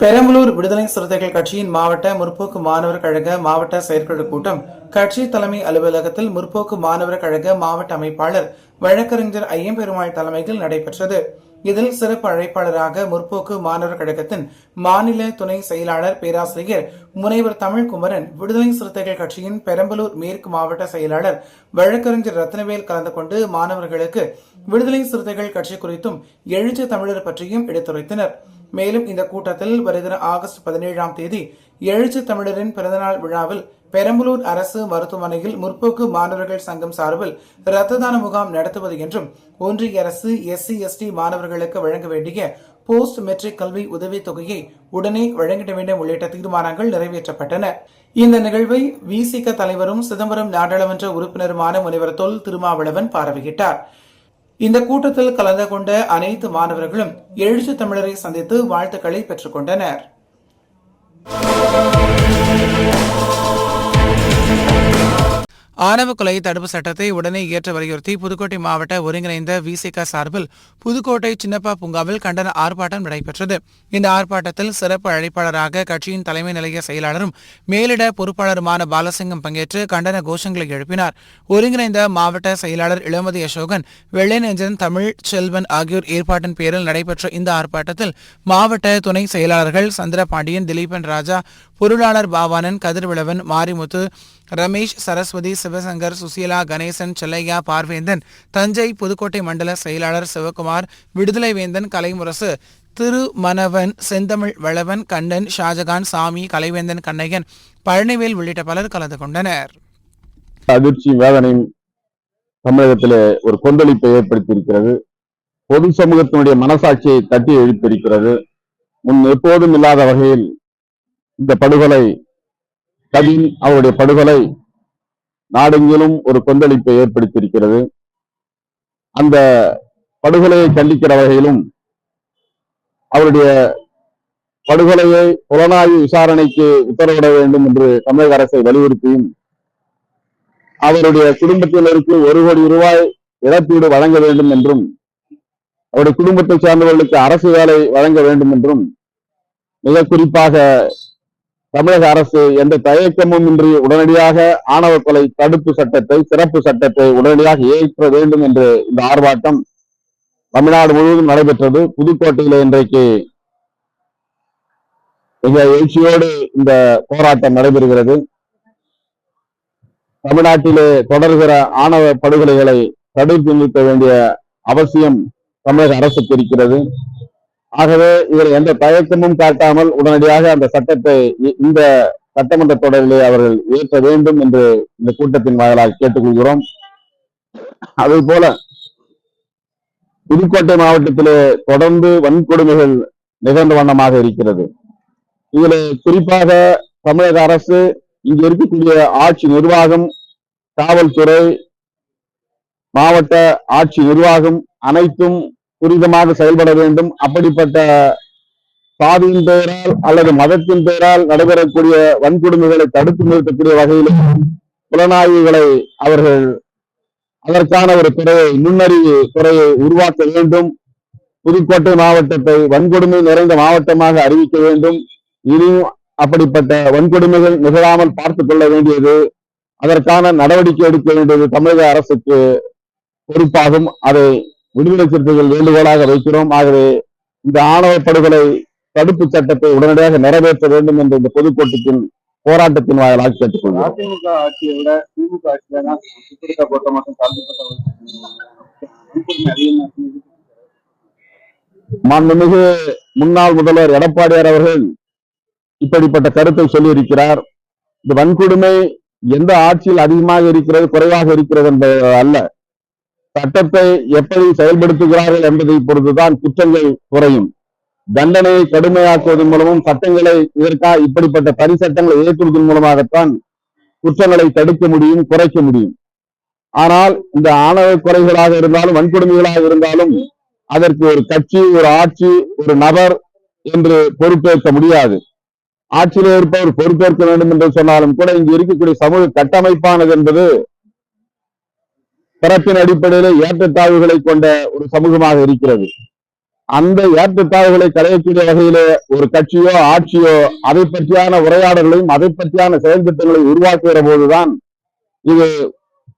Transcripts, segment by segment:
பெரம்பலூர் விடுதலை சிறுத்தைகள் கட்சியின் மாவட்ட முற்போக்கு மாணவர் கழக மாவட்ட செயற்குழு கூட்டம். கட்சி தலைமை அலுவலகத்தில் முற்போக்கு மாணவர் கழக மாவட்ட அமைப்பாளர் வழக்கறிஞர் ஐயம்பெருமாள் தலைமையில் நடைபெற்றது. இதில் சிறப்பு அழைப்பாளராக முற்போக்கு மாணவர் கழகத்தின் மாநில துணை செயலாளர் பேராசிரியர் முனைவர் தமிழ்குமரன் விடுதலை சிறுத்தைகள் கட்சியின் பெரம்பலூர் மேற்கு மாவட்ட செயலாளர் வழக்கறிஞர் ரத்னவேல் கலந்து கொண்டு மாணவர்களுக்கு விடுதலை சிறுத்தைகள் கட்சி குறித்தும் எழுச்சி தமிழர் பற்றியும் எடுத்துரைத்தனர். மேலும் இந்த கூட்டத்தில் வருகிற ஆகஸ்ட் பதினேழாம் தேதி எழுச்சி தமிழரின் பிறந்தநாள் விழாவில் பெரம்பலூர் அரசு மருத்துவமனையில் முற்போக்கு மாணவர்கள் சங்கம் சார்பில் இரத்த தான முகாம் நடத்துவது என்றும் ஒன்றிய அரசு எஸ்சி எஸ்டி மாணவர்களுக்கு வழங்க வேண்டிய போஸ்ட் மெட்ரிக் கல்வி உதவித் தொகையை உடனே வழங்கிட வேண்டும் உள்ளிட்ட தீர்மானங்கள் நிறைவேற்றப்பட்டன. இந்த நிகழ்வை விசிக தலைவரும் சிதம்பரம் நாடாளுமன்ற உறுப்பினருமான முனைவர் தொல் திருமாவளவன் பார்வையிட்டார். இந்த கூட்டத்தில் கலந்து கொண்ட அனைத்து மாணவர்களும் எழுச்சி தமிழரை சந்தித்து வாழ்த்துக்களை பெற்றுக்கொண்டனர் ஆணவ கொலை தடுப்பு சட்டத்தை உடனே இயற்ற வலியுறுத்தி புதுக்கோட்டை மாவட்ட ஒருங்கிணைந்த விசிக சார்பில் புதுக்கோட்டை சின்னப்பா பூங்காவில் கண்டன ஆர்ப்பாட்டம் நடைபெற்றது. இந்த ஆர்ப்பாட்டத்தில் சிறப்பு அழைப்பாளராக கட்சியின் தலைமை நிலைய செயலாளரும் மேலிட பொறுப்பாளருமான பாலசிங்கம் பங்கேற்று கண்டன கோஷங்களை எழுப்பினார். ஒருங்கிணைந்த மாவட்ட செயலாளர் இளமதி அசோகன் வெள்ளைநெஞ்சன் தமிழ் செல்வன் ஆகியோர் ஏற்பாட்டின் பேரில் நடைபெற்ற இந்த ஆர்ப்பாட்டத்தில் மாவட்ட துணை செயலாளர்கள் சந்திரபாண்டியன் திலீபன் ராஜா பொருளாளர் பாவானன் கதிர்விளவன் மாரிமுத்து ரமேஷ் சரஸ்வதி சிவசங்கர் சுசீலா கணேசன் செல்லையா பார்வேந்தன் தஞ்சை புதுக்கோட்டை மண்டல செயலாளர் சிவகுமார் விடுதலை வேந்தன் கலைமுரசு திருமணவன் செந்தமிழ் வளவன் கண்ணன் ஷாஜகான் சாமி கலைவேந்தன் கண்ணையன் பழனிவேல் உள்ளிட்ட பலர் கலந்து கொண்டனர். அதிர்ச்சி வேதனையும் தமிழகத்திலே ஒரு கொந்தளிப்பை ஏற்படுத்தியிருக்கிறது. பொது சமூகத்தினுடைய மனசாட்சியை தட்டி எழுப்பியிருக்கிறது. முன் எப்போதும் இல்லாத வகையில் இந்த படுகொலை கவின் அவருடைய படுகொலை நாடெங்கிலும் ஒரு கொந்தளிப்பை ஏற்படுத்தியிருக்கிறது. அந்த படுகொலையை கண்டிக்கிற வகையிலும் அவருடைய படுகொலையை புலனாய்வு விசாரணைக்கு உத்தரவிட வேண்டும் என்று தமிழக அரசை வலியுறுத்தியும் அவருடைய குடும்பத்தினருக்கு ஒரு கோடி ரூபாய் இழப்பீடு வழங்க வேண்டும் என்றும் அவருடைய குடும்பத்தை சார்ந்தவர்களுக்கு அரசு வேலை வழங்க வேண்டும் என்றும் மிக குறிப்பாக தமிழக அரசு எந்த தயக்கமும் இன்றி உடனடியாக ஆணவ கொலை தடுப்பு சட்டத்தை சிறப்பு சட்டத்தை உடனடியாக ஏற்ற வேண்டும் என்று இந்த ஆர்ப்பாட்டம் தமிழ்நாடு முழுவதும் நடைபெற்றது. புதுக்கோட்டையில இன்றைக்கு மிக எழுச்சியோடு இந்த போராட்டம் நடைபெறுகிறது. தமிழ்நாட்டிலே தொடர்கிற ஆணவ படுகொலைகளை தடுத்து நிறுத்த வேண்டிய அவசியம் தமிழக அரசுக்கு இருக்கிறது. ஆகவே இவர் எந்த தயக்கமும் காட்டாமல் உடனடியாக அந்த சட்டத்தை இந்த சட்டமன்ற தொடரிலே அவர்கள் இயற்ற வேண்டும் என்று இந்த கூட்டத்தின் வாயிலாக கேட்டுக்கொள்கிறோம். அதே போல புதுக்கோட்டை மாவட்டத்திலே தொடர்ந்து வன்கொடுமைகள் நிகழ்ந்த வண்ணமாக இருக்கிறது. இதுல குறிப்பாக தமிழக அரசு இங்கு இருக்கக்கூடிய ஆட்சி நிர்வாகம் காவல்துறை மாவட்ட ஆட்சி நிர்வாகம் அனைத்தும் துரிதமாக செயல்பட வேண்டும். அப்படிப்பட்ட சாதியின் பெயரால் அல்லது மதத்தின் பெயரால் நடைபெறக்கூடிய வன்கொடுமைகளை தடுத்து நிறுத்தக்கூடிய வகையில் புலனாய்வுகளை அவர்கள் அதற்கான ஒரு துறையை நுண்ணறிவு துறையை உருவாக்க வேண்டும். புதுக்கோட்டை மாவட்டத்தை வன்கொடுமை நிறைந்த மாவட்டமாக அறிவிக்க வேண்டும். இனியும் அப்படிப்பட்ட வன்கொடுமைகள் நிகழாமல் பார்த்துக் கொள்ள வேண்டியது. அதற்கான நடவடிக்கை எடுக்க வேண்டியது தமிழக அரசுக்கு பொறுப்பாகும். அதை விடுதலை சிறுத்தைகள் வேண்டுகோளாக வைக்கிறோம். ஆகவே இந்த ஆணவ படுகொலை தடுப்பு சட்டத்தை உடனடியாக நிறைவேற்ற வேண்டும் என்ற இந்த பொதுக்கூட்டத்தின் போராட்டத்தின் வாயிலாக கேட்டுக்கொள்கிறோம். அதிமுக ஆட்சியை விட திமுக ஆட்சியில மாண்புமிகு முன்னாள் முதல்வர் எடப்பாடியார் அவர்கள் இப்படிப்பட்ட கருத்தை சொல்லியிருக்கிறார். இந்த வன்கொடுமை எந்த ஆட்சியில் அதிகமாக இருக்கிறது குறைவாக இருக்கிறது என்பது அல்ல. சட்டத்தை எப்படி செயல்படுத்துகிறார்கள் என்பதை பொறுத்துதான் குற்றங்கள் குறையும். தண்டனையை கடுமையாக்குவதன் மூலமும் சட்டங்களை இதற்காக இப்படிப்பட்ட தனி சட்டங்களை இயக்குவதன் மூலமாகத்தான் குற்றங்களை தடுக்க முடியும் குறைக்க முடியும். ஆனால் இந்த ஆணவ குறைகளாக இருந்தாலும் வன்கொடுமைகளாக இருந்தாலும் அதற்கு ஒரு கட்சி ஒரு ஆட்சி ஒரு நபர் என்று பொறுப்பேற்க முடியாது. ஆட்சியில் இருப்பவர் பொறுப்பேற்க வேண்டும் என்று சொன்னாலும் கூட இங்கு இருக்கக்கூடிய சமூக கட்டமைப்பானது என்பது பிறப்பின் அடிப்படையிலே ஏற்றத்தாழ்வுகளை கொண்ட ஒரு சமூகமாக இருக்கிறது. அந்த ஏற்றத்தாழ்வுகளை களையக்கூடிய வகையில ஒரு கட்சியோ ஆட்சியோ அதை பற்றியான உரையாடல்களையும் அதை பற்றியான செயல் திட்டங்களை உருவாக்குகிற போதுதான் இது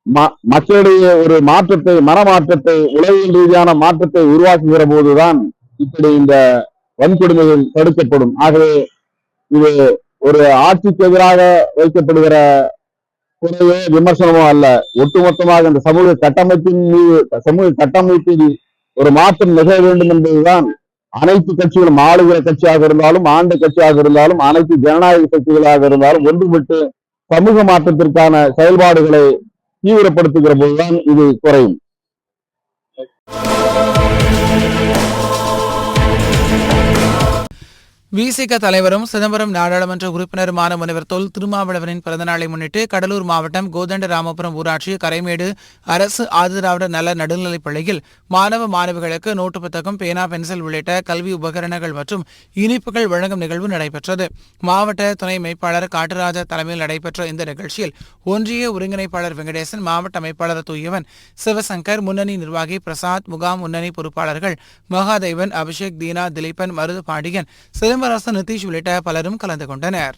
ம- மக்களிடையே ஒரு மாற்றத்தை மனமாற்றத்தை உளவியல் ரீதியான மாற்றத்தை உருவாக்குகிற போதுதான் இப்படி இந்த வன்கொடுமைகள் தடுக்கப்படும். ஆகவே இது ஒரு ஆட்சிக்கு எதிராக வைக்கப்படுகிற குறையோ விமர்சனமோ அல்ல. ஒட்டுமொத்தமாக இந்த சமூக கட்டமைப்பின் மீது சமூக கட்டமைப்பில் ஒரு மாற்றம் நிகழ வேண்டும் என்பதுதான் அனைத்து கட்சிகளும் ஆளுகிற கட்சியாக இருந்தாலும் ஆண்ட கட்சியாக இருந்தாலும் அனைத்து ஜனநாயக கட்சிகளாக இருந்தாலும் ஒன்றுபட்டு சமூக மாற்றத்திற்கான செயல்பாடுகளை தீவிரப்படுத்துகிற போதுதான் இது குறையும். விசிக தலைவரும் சிதம்பரம் நாடாளுமன்ற உறுப்பினருமான முனைவர் தொல் திருமாவளவனின் பிறந்தநாளை முன்னிட்டு கடலூர் மாவட்டம் கோதண்ட ராமபுரம் ஊராட்சி கரைமேடு அரசு ஆதிதிராவிட நல நடுநிலைப் பள்ளியில் மாணவ மாணவிகளுக்கு நோட்டு புத்தகம் பேனா பென்சில் உள்ளிட்ட கல்வி உபகரணங்கள் மற்றும் இனிப்புகள் வழங்கும் நிகழ்வு நடைபெற்றது. மாவட்ட துணை அமைப்பாளர் காட்டுராஜா தலைமையில் நடைபெற்ற இந்த நிகழ்ச்சியில் ஒன்றிய ஒருங்கிணைப்பாளர் வெங்கடேசன் மாவட்ட அமைப்பாளர் தூயவன் சிவசங்கர் முன்னணி நிர்வாகி பிரசாத் முகாம் முன்னணி பொறுப்பாளர்கள் மகாதேவன் அபிஷேக் தீனா திலீபன் மருது பாண்டியன் சிதம்பரசன் நிதிஷ் உள்ளிட்ட பலரும் கலந்து கொண்டனர்.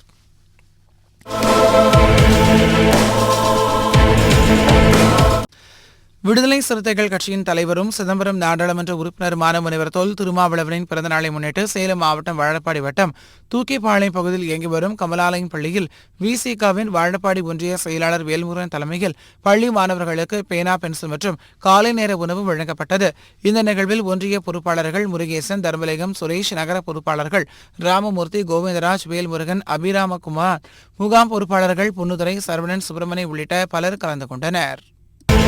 விடுதலை சிறுத்தைகள் கட்சியின் தலைவரும் சிதம்பரம் நாடாளுமன்ற உறுப்பினருமான முனைவர் தொல் திருமாவளவனின் பிறந்தநாளை முன்னிட்டு சேலம் மாவட்டம் வாழப்பாடி வட்டம் தூக்கிப்பாளையம் பகுதியில் இயங்கி வரும் கமலாலயம் பள்ளியில் விசிகாவின் வாழப்பாடி ஒன்றிய செயலாளர் வேல்முருகன் தலைமையில் பள்ளி மாணவர்களுக்கு பேனா பென்சில் மற்றும் காலை நேர உணவு வழங்கப்பட்டது. இந்த நிகழ்வில் ஒன்றிய பொறுப்பாளர்கள் முருகேசன் தர்மலிங்கம் சுரேஷ் நகர பொறுப்பாளர்கள் ராமமூர்த்தி கோவிந்தராஜ் வேல்முருகன் அபிராமகுமார். முகாம் பொறுப்பாளர்கள் புன்னுதுரை சரவணன் சுப்பிரமணி உள்ளிட்ட பலர் கலந்து கொண்டனர்.